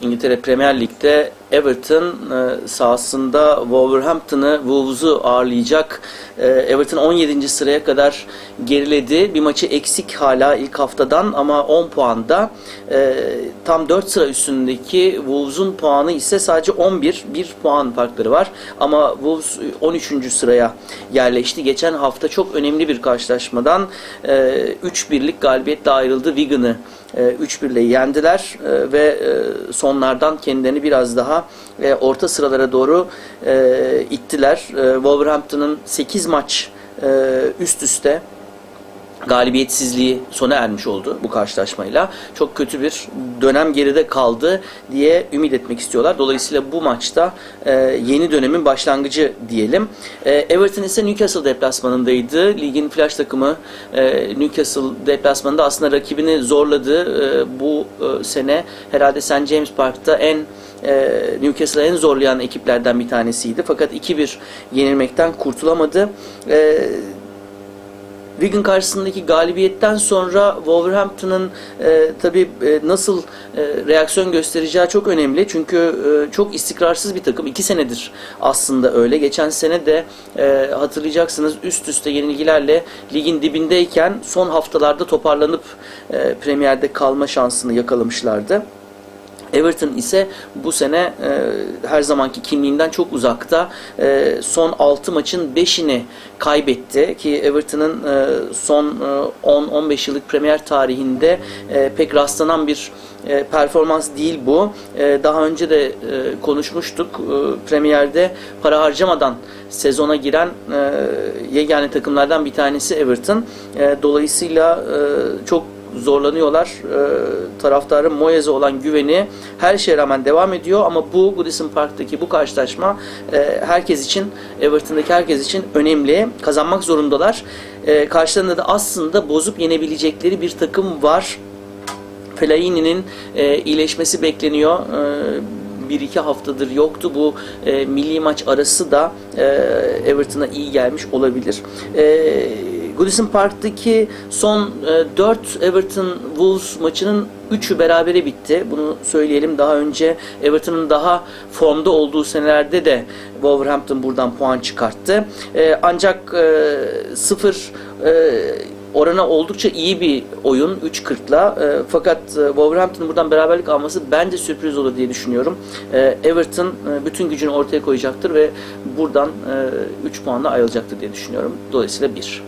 İngiltere Premier Lig'de Everton e, sahasında Wolverhampton'ı, Wolves'u ağırlayacak. E, Everton 17. sıraya kadar geriledi. Bir maçı eksik hala ilk haftadan ama 10 puanda. E, tam 4 sıra üstündeki Wolves'un puanı ise sadece 11. 1 puan farkları var. Ama Wolves 13. sıraya yerleşti. Geçen hafta çok önemli bir karşılaşmadan 3 birlik galibiyetle ayrıldı. Wigan'ı 3-1 ile yendiler ve sonlardan kendilerini biraz daha orta sıralara doğru ittiler. Wolverhampton'ın 8 maç üst üste galibiyetsizliği sona ermiş oldu bu karşılaşmayla. Çok kötü bir dönem geride kaldı diye ümit etmek istiyorlar. Dolayısıyla bu maçta e, yeni dönemin başlangıcı diyelim. E, Everton ise Newcastle deplasmanındaydı. Ligin flash takımı e, Newcastle deplasmanında aslında rakibini zorladı. E, bu e, sene herhalde St. James Park'ta en e, Newcastle'ı en zorlayan ekiplerden bir tanesiydi. Fakat 2-1 yenilmekten kurtulamadı. E, Wigan karşısındaki galibiyetten sonra Wolverhampton'ın e, tabii e, nasıl e, reaksiyon göstereceği çok önemli. Çünkü e, çok istikrarsız bir takım. İki senedir aslında öyle. Geçen sene de e, hatırlayacaksınız üst üste yenilgilerle ligin dibindeyken son haftalarda toparlanıp e, Premier'de kalma şansını yakalamışlardı. Everton ise bu sene e, her zamanki kimliğinden çok uzakta. E, son 6 maçın 5'ini kaybetti ki Everton'ın e, son e, 10-15 yıllık Premier tarihinde e, pek rastlanan bir e, performans değil bu. E, daha önce de e, konuşmuştuk. E, Premier'de para harcamadan sezona giren e, yegane takımlardan bir tanesi Everton. E, dolayısıyla e, çok zorlanıyorlar. E, taraftarın Moyes'e olan güveni her şeye rağmen devam ediyor ama bu Goodison Park'taki bu karşılaşma e, herkes için, Everton'daki herkes için önemli. Kazanmak zorundalar. E, karşılarında da aslında bozup yenebilecekleri bir takım var. Fellaini'nin e, iyileşmesi bekleniyor. E, bir iki haftadır yoktu. Bu e, milli maç arası da e, Everton'a iyi gelmiş olabilir. E, Goodison Park'taki son e, 4 Everton Wolves maçının 3'ü berabere bitti. Bunu söyleyelim. Daha önce Everton'ın daha formda olduğu senelerde de Wolverhampton buradan puan çıkarttı. E, ancak e, 0 e, orana oldukça iyi bir oyun 3.40'la. E, fakat e, Wolverhampton'ın buradan beraberlik alması bence sürpriz olur diye düşünüyorum. E, Everton e, bütün gücünü ortaya koyacaktır ve buradan e, 3 puanla ayrılacaktır diye düşünüyorum. Dolayısıyla 1.